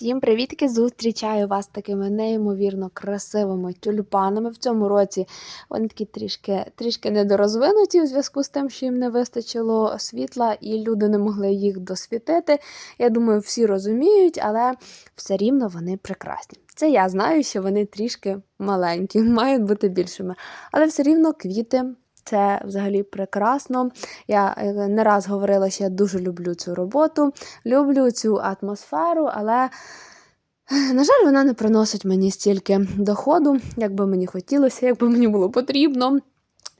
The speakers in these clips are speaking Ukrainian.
Всім привітки! Зустрічаю вас такими неймовірно красивими тюльпанами. В цьому році вони такі трішки, трішки недорозвинуті в зв'язку з тим, що їм не вистачило світла, і люди не могли їх досвітити. Я думаю, всі розуміють, але все рівно вони прекрасні. Це я знаю, що вони трішки маленькі, мають бути більшими. Але все рівно квіти. Це взагалі прекрасно. Я е, не раз говорила, що я дуже люблю цю роботу, люблю цю атмосферу, але, на жаль, вона не приносить мені стільки доходу, як би мені хотілося, як би мені було потрібно.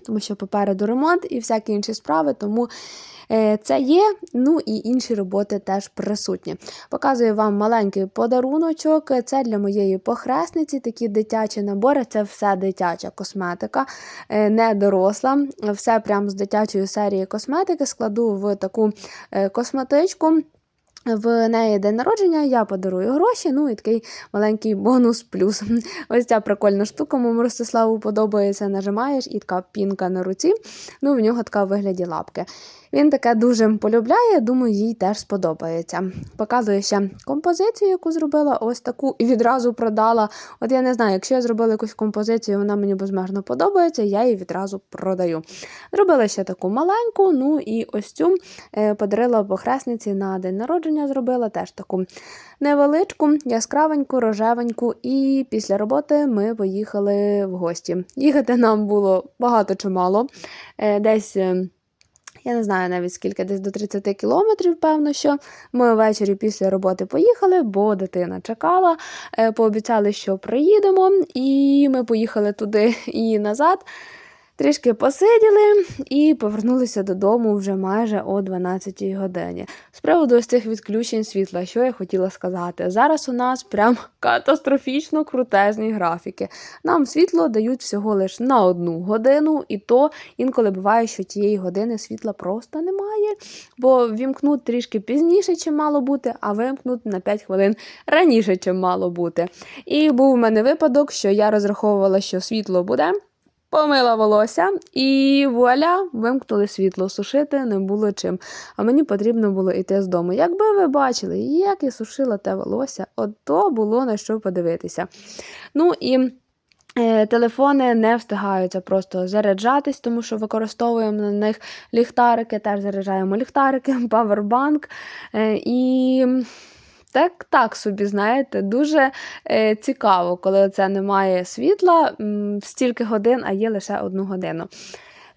Тому що попереду ремонт і всякі інші справи, тому це є. Ну і інші роботи теж присутні. Показую вам маленький подаруночок. Це для моєї похресниці, такі дитячі набори. Це все дитяча косметика, е, не доросла. Все прямо з дитячої серії косметики складу в таку е, косметичку. В неї день народження, я подарую гроші, ну і такий маленький бонус плюс. Ось ця прикольна штука, моєму Ростиславу подобається. Нажимаєш і така пінка на руці. Ну, в нього така вигляді лапки. Він таке дуже полюбляє, думаю, їй теж сподобається. Показую ще композицію, яку зробила, ось таку і відразу продала. От я не знаю, якщо я зробила якусь композицію, вона мені безмежно подобається, я її відразу продаю. Зробила ще таку маленьку, ну і ось цю е, подарила похресниці на день народження, зробила теж таку невеличку, яскравеньку, рожевеньку. І після роботи ми поїхали в гості. Їхати нам було багато чи мало. Е, десь. Я не знаю навіть скільки, десь до 30 кілометрів, певно, що ми ввечері після роботи поїхали, бо дитина чекала, е, пообіцяли, що приїдемо, і ми поїхали туди і назад. Трішки посиділи і повернулися додому вже майже о 12 годині. З приводу ось цих відключень світла, що я хотіла сказати. Зараз у нас прям катастрофічно крутезні графіки. Нам світло дають всього лише на одну годину, і то інколи буває, що тієї години світла просто немає, бо вімкнуть трішки пізніше, чим мало бути, а вимкнуть на 5 хвилин раніше, чим мало бути. І був у мене випадок, що я розраховувала, що світло буде. Помила волосся і вуаля, вимкнули світло, сушити не було чим. А мені потрібно було йти з дому. Якби ви бачили, як я сушила те волосся, от то було на що подивитися. Ну і е, телефони не встигаються просто заряджатись, тому що використовуємо на них ліхтарики, теж заряджаємо ліхтарики, павербанк. Е, і так, так собі, знаєте, дуже е, цікаво, коли це немає світла м, стільки годин, а є лише одну годину.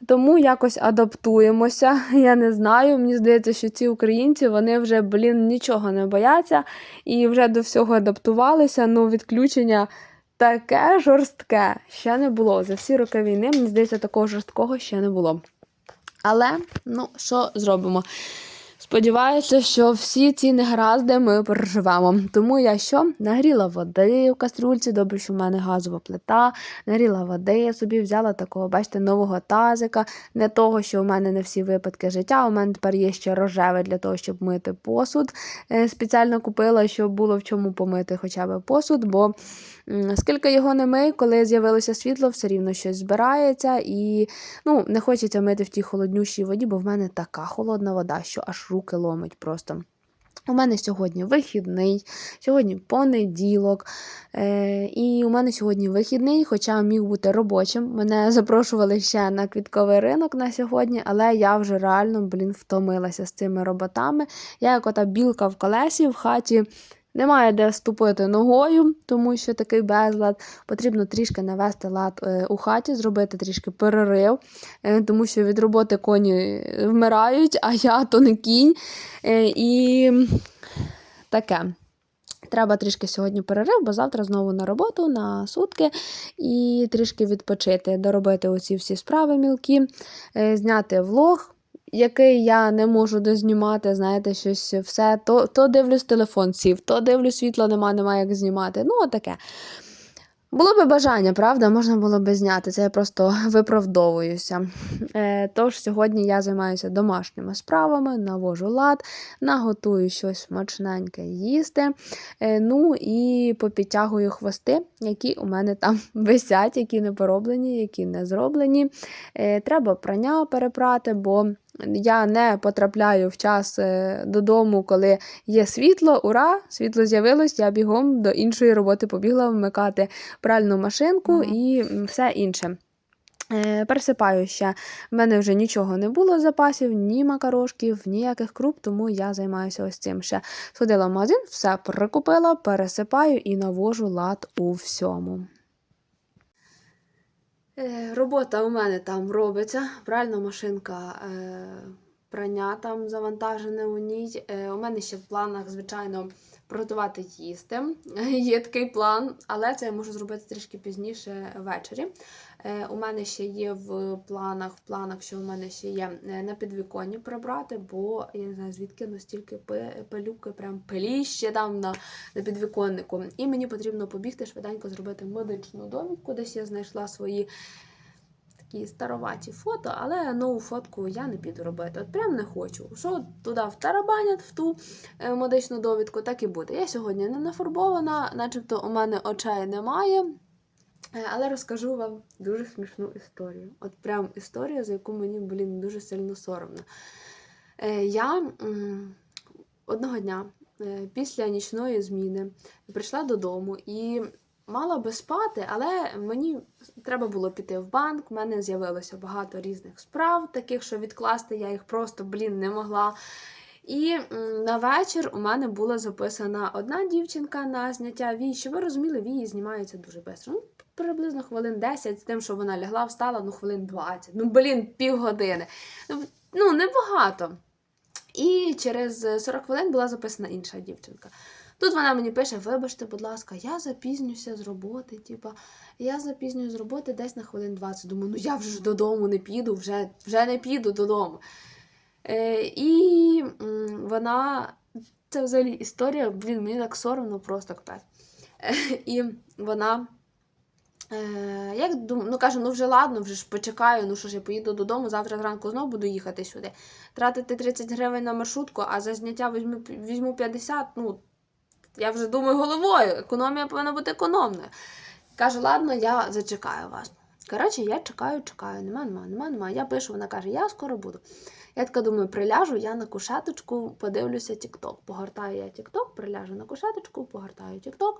Тому якось адаптуємося. Я не знаю. Мені здається, що ці українці вони вже, блін, нічого не бояться і вже до всього адаптувалися. Ну, відключення таке жорстке ще не було. За всі роки війни, мені здається, такого жорсткого ще не було. Але, ну, що зробимо? Сподіваюся, що всі ці негаразди ми переживемо. Тому я що нагріла води в кастрюльці. Добре, що в мене газова плита. Нагріла води, я собі взяла такого, бачите, нового тазика. Не того, що у мене не всі випадки життя. У мене тепер є ще рожеве для того, щоб мити посуд. Е, Спеціально купила, щоб було в чому помити хоча б посуд, бо скільки його не мий, коли з'явилося світло, все рівно щось збирається. І ну, не хочеться мити в тій холоднющій воді, бо в мене така холодна вода, що аж руки ломить просто. У мене сьогодні вихідний, сьогодні понеділок. Е, і у мене сьогодні вихідний, хоча міг бути робочим. Мене запрошували ще на квітковий ринок на сьогодні, але я вже реально, блін, втомилася з цими роботами. Я як ота білка в колесі в хаті. Немає де ступити ногою, тому що такий безлад. Потрібно трішки навести лад е, у хаті, зробити трішки перерив, е, тому що від роботи коні вмирають, а я то не кінь. Е, І таке. Треба трішки сьогодні перерив, бо завтра знову на роботу, на сутки, і трішки відпочити, доробити оці всі справи мілкі, е, зняти влог. Який я не можу дознімати, знаєте, щось все. То то дивлюсь телефон сів, то дивлюсь, світла нема, немає як знімати. Ну, отаке. Було би бажання, правда, можна було би зняти. Це я просто виправдовуюся. Е, тож сьогодні я займаюся домашніми справами, навожу лад, наготую щось смачненьке їсти. Е, ну і попідтягую хвости, які у мене там висять, які не пороблені, які не зроблені. Е, треба прання перепрати, бо я не потрапляю в час е, додому, коли є світло. Ура! Світло з'явилось, я бігом до іншої роботи побігла вмикати пральну машинку Мгм. і все інше. Е, Пересипаю ще. В мене вже нічого не було запасів, ні макарошків, ніяких круп, тому я займаюся ось цим ще. Сходила в магазин, все прикупила, пересипаю і навожу лад у всьому. Е, Робота у мене там робиться. Пральна машинка, е, прання там завантажене у ній. Е, У мене ще в планах, звичайно, приготувати їсти. Є такий план, але це я можу зробити трішки пізніше ввечері. Е, У мене ще є в планах, в планах, що у мене ще є е, на підвіконні прибрати, бо я не знаю, звідки настільки пи- пилюки, прям пиліще там на, на підвіконнику. І мені потрібно побігти швиденько зробити медичну довідку. Десь я знайшла свої такі староваті фото, але нову фотку я не піду робити. От прям не хочу. Що туди втарабанять в ту е, медичну довідку, так і буде. Я сьогодні не нафарбована, начебто у мене очей немає. Е, Але розкажу вам дуже смішну історію. От прям історію, за яку мені, блін, дуже сильно соромно. Е, Я одного дня після нічної зміни прийшла додому і мала би спати, але мені треба було піти в банк. У мене з'явилося багато різних справ, таких, що відкласти я їх просто, блін, не могла. І на вечір у мене була записана одна дівчинка на зняття вій. Щоб ви розуміли, вії знімаються дуже швидко. Ну, приблизно хвилин 10, з тим, що вона лягла, встала, ну хвилин 20. Ну, блін, півгодини. Ну, Ну, небагато. І через 40 хвилин була записана інша дівчинка. Тут вона мені пише: вибачте, будь ласка, я запізнюся з роботи. Типа, я запізнюю з роботи десь на хвилин 20. Думаю, ну я вже ж додому не піду, вже, вже не піду додому. Е, і вона. Це взагалі історія, блін, мені так соромно, просто капець. Е, і вона. Е, як думаю, ну кажу, ну вже ладно, вже ж почекаю, ну що ж я поїду додому, завтра зранку знову буду їхати сюди. Тратити 30 гривень на маршрутку, а за зняття візьму, візьму 50, ну я вже думаю головою, економія повинна бути економною. Кажу, ладно, я зачекаю вас. Коротше, я чекаю, чекаю, нема, нема, нема, нема. Я пишу, вона каже, я скоро буду. Я така думаю, приляжу, я на кушеточку подивлюся TikTok. Погортаю я TikTok, приляжу на кушеточку, погортаю TikTok.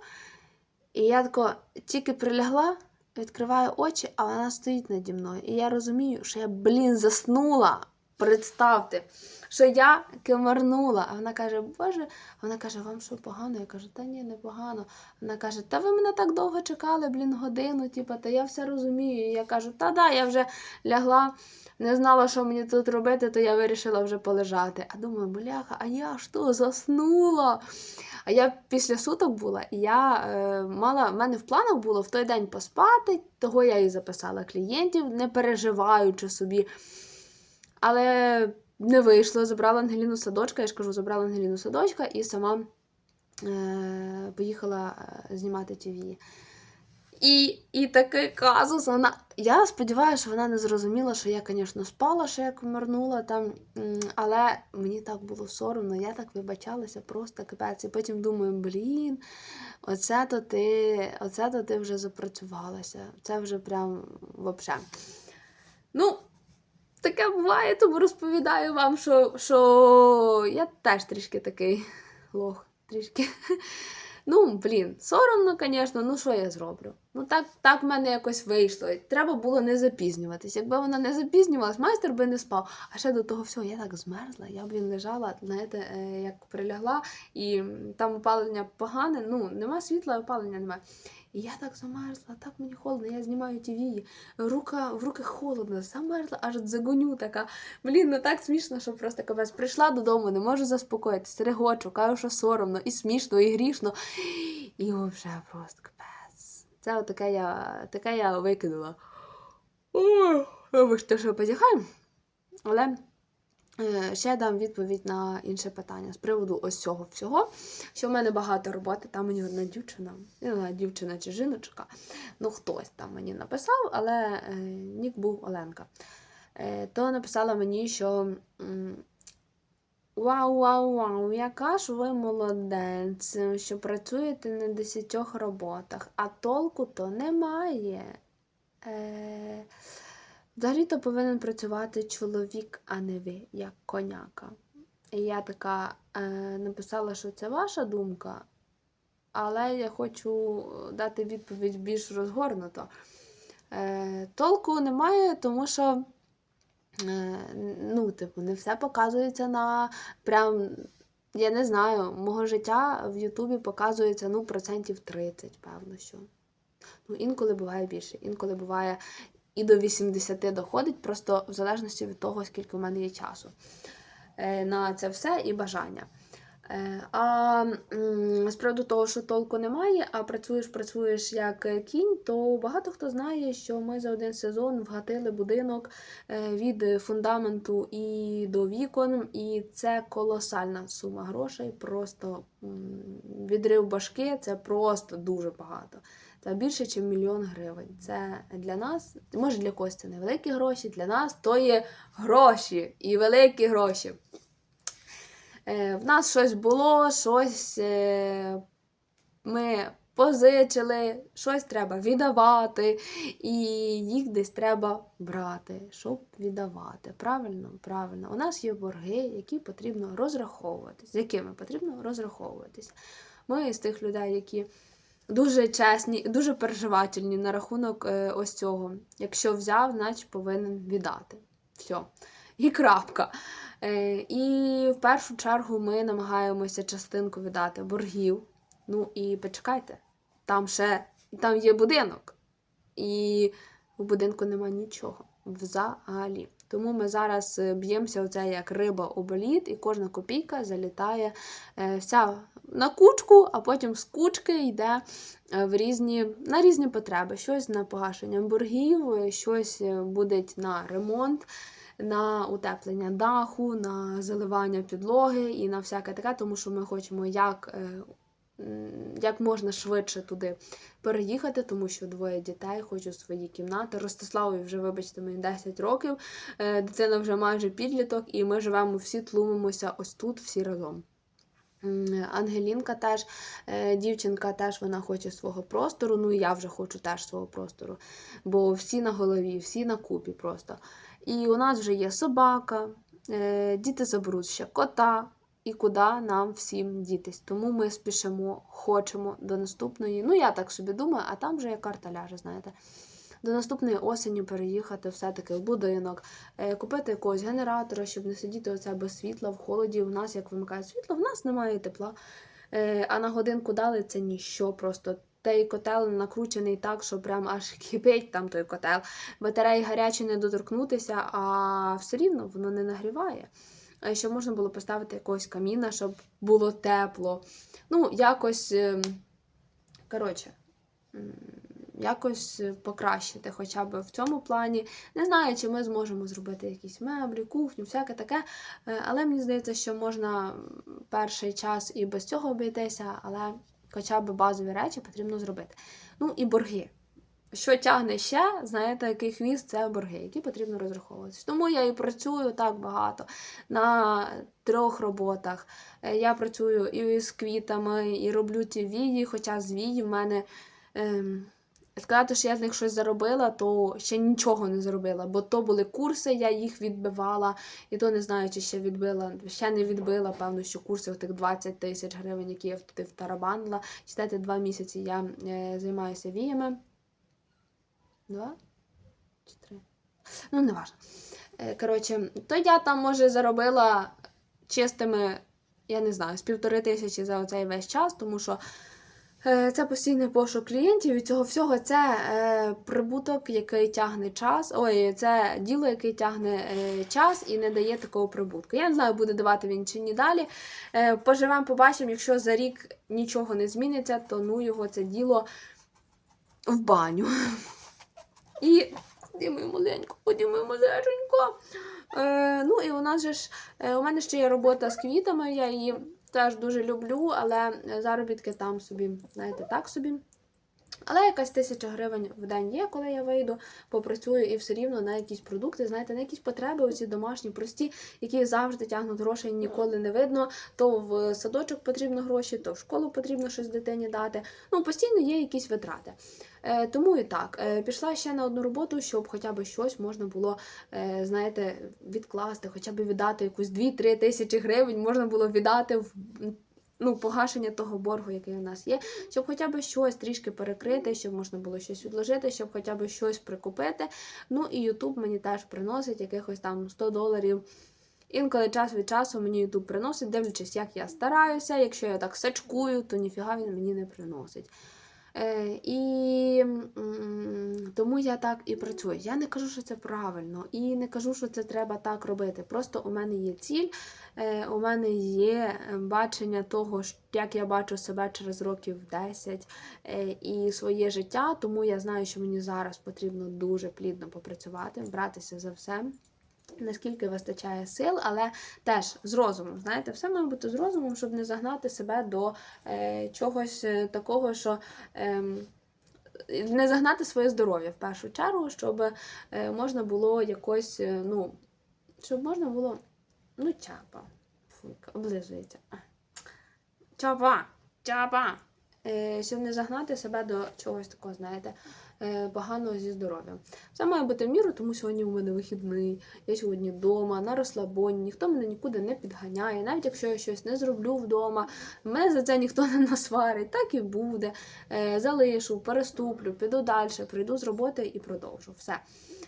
І я тако тільки прилягла, відкриваю очі, а вона стоїть наді мною. І я розумію, що я, блін, заснула. Представте, що я кимарнула. А вона каже, Боже, вона каже, вам що погано? Я кажу, та ні, не погано. Вона каже, та ви мене так довго чекали, блін, годину, типа, та я все розумію. І я кажу, та да, я вже лягла, не знала, що мені тут робити, то я вирішила вже полежати. А думаю, бляха, а я що, заснула? А я після суток була, і я е, мала, в мене в планах було в той день поспати, того я і записала клієнтів, не переживаючи собі. Але не вийшло, забрала Ангеліну садочка, я ж кажу, забрала Ангеліну садочка і сама е, поїхала е, знімати ТВ. І, і такий казус. Вона... Я сподіваюся, що вона не зрозуміла, що я, звісно, спала, що я комарнула там, але мені так було соромно, я так вибачалася, просто капець. І потім думаю, блін, оце то ти, оце то ти вже запрацювалася. Це вже прям вообще. Ну, таке буває, тому розповідаю вам, що, що я теж трішки такий лох, трішки. Ну, блін, соромно, звісно, ну що я зроблю? Ну так, так в мене якось вийшло. Треба було не запізнюватись. Якби вона не запізнювалась, майстер би не спав. А ще до того всього я так змерзла. Я блін лежала, знаєте, е, як прилягла, і там опалення погане, ну нема світла, опалення немає. І я так замерзла, так мені холодно, я знімаю ті вії, рука, в руки холодно, замерзла, аж дзагоню така. Блін, ну так смішно, що просто капець. Прийшла додому, не можу заспокоїтися, регочу, кажу, що соромно, і смішно, і грішно. І взагалі просто капець. Це от таке я, таке я викинула. Ой, Вибачте, що позіхаю. Але Ще дам відповідь на інше питання з приводу ось цього всього. Що в мене багато роботи, там мені одна дівчина, не знаю, дівчина чи жіночка, ну хтось там мені написав, але е, нік був Оленка. Е, то написала мені, що вау, вау, вау, яка ж ви молодець, що працюєте на 10 роботах, а толку то немає. Взагалі-то повинен працювати чоловік, а не ви, як коняка. І я така е, написала, що це ваша думка, але я хочу дати відповідь більш розгорнуто. Е, толку немає, тому що е, ну, типу, не все показується на прям. Я не знаю, мого життя в Ютубі показується ну, процентів 30, певно, що. Ну, інколи буває більше, інколи буває і до 80 доходить, просто в залежності від того, скільки в мене є часу е, на це все і бажання. Е, А з приводу того, що толку немає, а працюєш, працюєш як кінь, то багато хто знає, що ми за один сезон вгатили будинок е, від фундаменту і до вікон, і це колосальна сума грошей. Просто відрив башки це просто дуже багато. Це більше, ніж мільйон гривень. Це для нас, може для когось це невеликі гроші, для нас то є гроші і великі гроші. Е, в нас щось було, щось е, ми позичили, щось треба віддавати, і їх десь треба брати, щоб віддавати. Правильно, правильно. У нас є борги, які потрібно розраховуватись, з якими потрібно розраховуватись. Ми з тих людей, які дуже чесні, дуже переживательні на рахунок е, ось цього. Якщо взяв, значить повинен віддати. Все. І крапка. Е, і в першу чергу ми намагаємося частинку віддати боргів. Ну і почекайте, там ще там є будинок. І в будинку нема нічого взагалі. Тому ми зараз е, б'ємося оце як риба у боліт, і кожна копійка залітає е, вся на кучку, а потім з кучки йде е, в різні, на різні потреби. Щось на погашення боргів, щось буде на ремонт. На утеплення даху, на заливання підлоги і на всяке таке, тому що ми хочемо як, як можна швидше туди переїхати, тому що двоє дітей, хочу свої кімнати. Ростиславові вже, вибачте, мені 10 років, е, дитина вже майже підліток, і ми живемо всі, тлумимося ось тут, всі разом. Ангелінка теж, е, дівчинка теж вона хоче свого простору. Ну і я вже хочу теж свого простору. Бо всі на голові, всі на купі просто. І у нас вже є собака, е, діти заберуть ще кота, і куди нам всім дітись. Тому ми спішимо, хочемо до наступної. Ну, я так собі думаю, а там вже як карта ляже, знаєте. До наступної осені переїхати все-таки в будинок, е, купити якогось генератора, щоб не сидіти оце без світла в холоді. У нас, як вимикає світло, в нас немає тепла. Е, А на годинку дали це ніщо. Просто той котел накручений так, що прям аж кипить там той котел. Батареї гарячі не доторкнутися, а все рівно воно не нагріває. А ще можна було поставити якогось каміна, щоб було тепло. Ну, якось, ем, коротше, якось покращити хоча б в цьому плані. Не знаю, чи ми зможемо зробити якісь меблі, кухню, всяке таке. Е, Але мені здається, що можна перший час і без цього обійтися, але хоча б базові речі потрібно зробити. Ну і борги. Що тягне ще, знаєте, який хвіст це борги, які потрібно розраховуватися. Тому я і працюю так багато на трьох роботах. Е, Я працюю і з квітами, і роблю ті вії, хоча з вії в мене. Ем, Сказати, що я з них щось заробила, то ще нічого не заробила, бо то були курси, я їх відбивала, і то не знаю, чи ще відбила, ще не відбила, певно, що курси в тих 20 тисяч гривень, які я туди втарабанила. Читайте, два місяці я е, займаюся віями. Два? Чи три? Ну, не важно. Е, коротше, то я там, може, заробила чистими, я не знаю, з півтори тисячі за оцей весь час, тому що е, це постійний пошук клієнтів, і цього всього це е, прибуток, який тягне час. Ой, це діло, яке тягне час і не дає такого прибутку. Я не знаю, буде давати він чи ні далі. Поживемо, побачимо, якщо за рік нічого не зміниться, то ну його це діло в баню. І ходімо маленько, мою малеженько. Е, ну і у нас же ж е, у мене ще є робота з квітами, я її теж дуже люблю, але заробітки там собі, знаєте, так собі. Але якась тисяча гривень в день є, коли я вийду, попрацюю і все рівно на якісь продукти, знаєте, на якісь потреби, оці домашні, прості, які завжди тягнуть грошей, ніколи не видно. То в садочок потрібно гроші, то в школу потрібно щось дитині дати. Ну, постійно є якісь витрати. Е, тому і так, е, пішла ще на одну роботу, щоб хоча б щось можна було, е, знаєте, відкласти, хоча б віддати якусь 2-3 тисячі гривень, можна було віддати в ну, погашення того боргу, який у нас є, щоб хоча б щось трішки перекрити, щоб можна було щось відложити, щоб хоча б щось прикупити. Ну і Ютуб мені теж приносить якихось там 100 доларів. Інколи час від часу мені Ютуб приносить, дивлячись, як я стараюся. Якщо я так сачкую, то ніфіга він мені не приносить. Е, і тому я так і працюю. Я не кажу, що це правильно, і не кажу, що це треба так робити. Просто у мене є ціль, е, у мене є е, бачення того, як я бачу себе через років 10 е, і своє життя. Тому я знаю, що мені зараз потрібно дуже плідно попрацювати, братися за все. Наскільки вистачає сил, але теж з розумом. Знаєте, все має бути з розумом, щоб не загнати себе до е, чогось е, такого, що ем, не загнати своє здоров'я в першу чергу, щоб е, можна було якось, е, ну, щоб можна було. Ну, чапа. Фуйка, облизується. Чапа! Чапа! Е, щоб не загнати себе до чогось такого, знаєте, е, поганого зі здоров'ям. Все має бути в міру, тому сьогодні у мене вихідний, я сьогодні вдома, на розслабоні, ніхто мене нікуди не підганяє. Навіть якщо я щось не зроблю вдома, мене за це ніхто не насварить, так і буде. Е, залишу, переступлю, піду далі, прийду з роботи і продовжу. Все.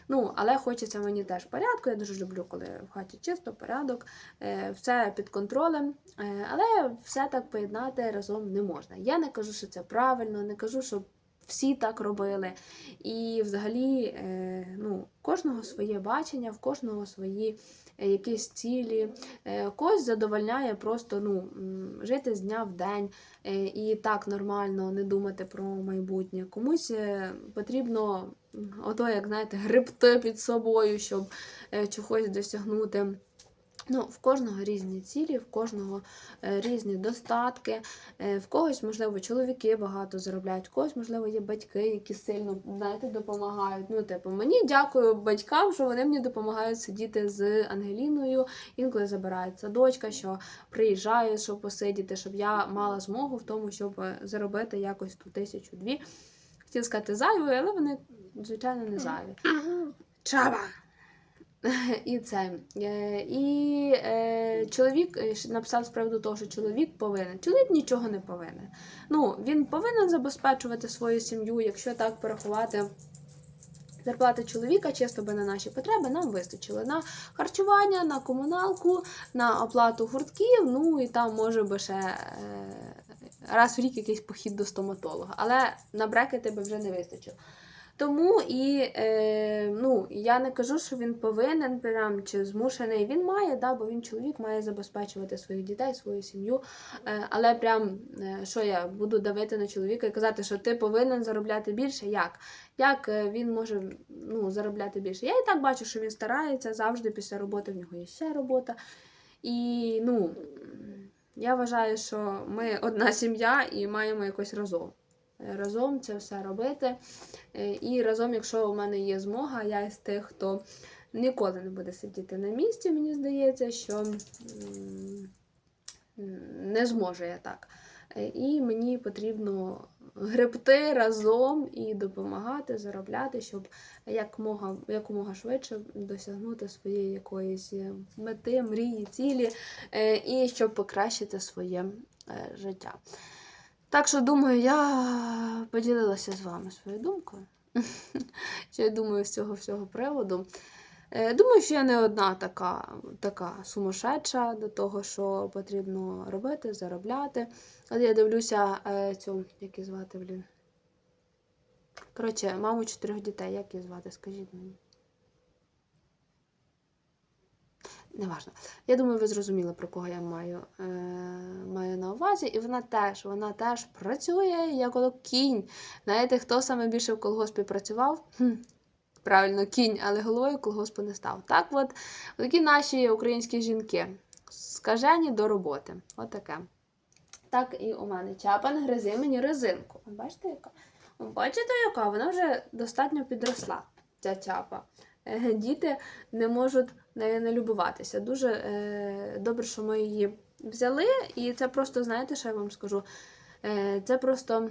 Ну, але хочеться мені теж порядку. Я дуже люблю, коли в хаті чисто, порядок, е, все під контролем. Е, але все так поєднати разом не можна. Я не кажу, що це правильно, не кажу, що всі так робили. І взагалі, е, ну, кожного своє бачення, в кожного свої е, якісь цілі. Е, Когось задовольняє просто ну, жити з дня в день і так нормально не думати про майбутнє. Комусь потрібно ото, як знаєте, гребти під собою, щоб чогось досягнути. Ну, в кожного різні цілі, в кожного е, різні достатки. Е, в когось, можливо, чоловіки багато заробляють, в когось, можливо, є батьки, які сильно знаєте, допомагають. Ну, типу, мені дякую батькам, що вони мені допомагають сидіти з Ангеліною. Інколи забирається дочка, що приїжджає, щоб посидіти, щоб я мала змогу в тому, щоб е, заробити якось ту тисячу-дві. Хотіла сказати зайвою, але вони, звичайно, не зайві. Чаба! І це. Е, І е, чоловік е, написав з приводу того, що чоловік повинен. Чоловік нічого не повинен. Ну, він повинен забезпечувати свою сім'ю, якщо так порахувати. Зарплати чоловіка чисто би на наші потреби нам вистачило на харчування, на комуналку, на оплату гуртків, ну і там може би ще е, раз в рік якийсь похід до стоматолога. Але на брекети би вже не вистачило. Тому і е, ну, я не кажу, що він повинен прям чи змушений. Він має, да, бо він чоловік має забезпечувати своїх дітей, свою сім'ю. Е, але прям е, що я буду давити на чоловіка і казати, що ти повинен заробляти більше? Як? Як е, він може ну, заробляти більше? Я і так бачу, що він старається завжди після роботи. В нього є ще робота. І ну, я вважаю, що ми одна сім'я і маємо якось разом. Разом це все робити. Е, І разом, якщо у мене є змога, я із тих, хто ніколи не буде сидіти на місці, мені здається, що не зможу я так. Е, І мені потрібно гребти разом і допомагати, заробляти, щоб якомога, якомога швидше досягнути своєї якоїсь е, мети, мрії, цілі, і щоб покращити своє життя. Так що, думаю, я поділилася з вами своєю думкою. Що я думаю з цього всього приводу. Е, Думаю, що я не одна така, така сумасшедша до того, що потрібно робити, заробляти. От я дивлюся е, цю, як її звати, блін. Коротше, маму чотирьох дітей, як її звати, скажіть мені. Неважно. Я думаю, ви зрозуміли, про кого я маю, е, маю на увазі. І вона теж, вона теж працює як кінь. Знаєте, хто саме більше в колгоспі працював? Хм, правильно, кінь, але головою колгоспу не став. Так от, такі наші українські жінки. Скажені до роботи. Отаке. Так і у мене чапа не гризи мені резинку. Бачите, яка? Бачите, яка? Вона вже достатньо підросла, ця чапа. Е, Діти не можуть нею не любуватися. Дуже е, добре, що ми її взяли, і це просто, знаєте, що я вам скажу? Е, це просто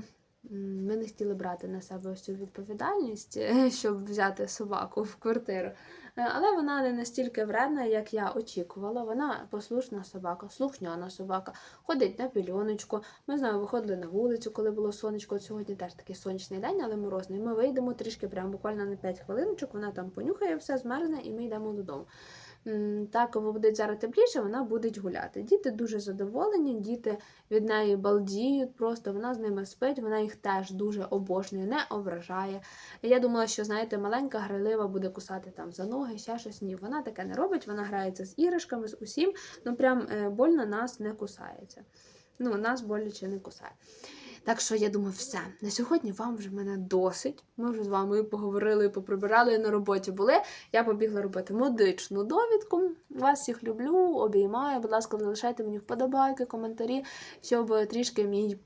ми не хотіли брати на себе ось цю відповідальність, щоб взяти собаку в квартиру. Е, Але вона не настільки вредна, як я очікувала. Вона послушна собака, слухняна собака, ходить на пільоночку. Ми з нею виходили на вулицю, коли було сонечко. От сьогодні теж такий сонячний день, але морозний. Ми вийдемо трішки, прямо буквально на 5 хвилиночок. Вона там понюхає все, змерзне, і ми йдемо додому. Так, буде зараз тепліше, вона буде гуляти. Діти дуже задоволені, діти від неї балдіють, просто вона з ними спить, вона їх теж дуже обожнює, не ображає. Я думала, що, знаєте, маленька грайлива буде кусати там за ноги, ще щось. Ні, вона таке не робить, вона грається з іграшками, з усім, ну прям е, больно нас не кусається. Ну, нас боляче не кусає. Так що я думаю, все. На сьогодні вам вже мене досить. Ми вже з вами поговорили, поприбирали на роботі були. Я побігла робити медичну довідку. Вас всіх люблю, обіймаю. Будь ласка, залишайте мені вподобайки, коментарі, щоб трішки мій.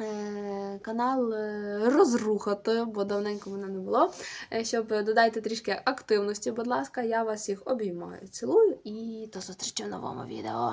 е, Канал е, розрухати, бо давненько мене не було. Е, Щоб додайте трішки активності, будь ласка, я вас всіх обіймаю, цілую і до зустрічі в новому відео.